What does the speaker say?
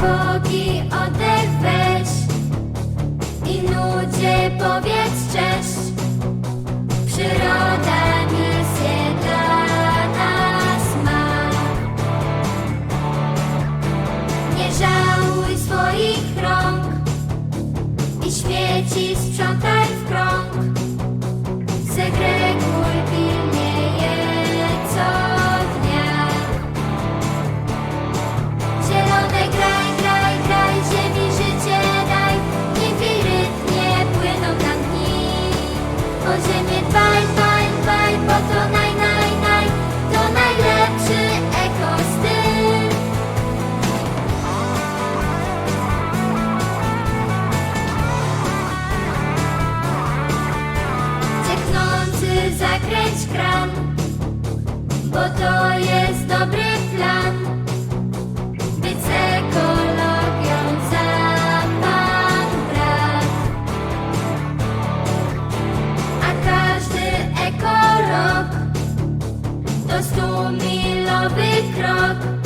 Boki. bo to jest dobry plan. Być ekologią za pan brat. A każdy ekorok to stumilowy krok.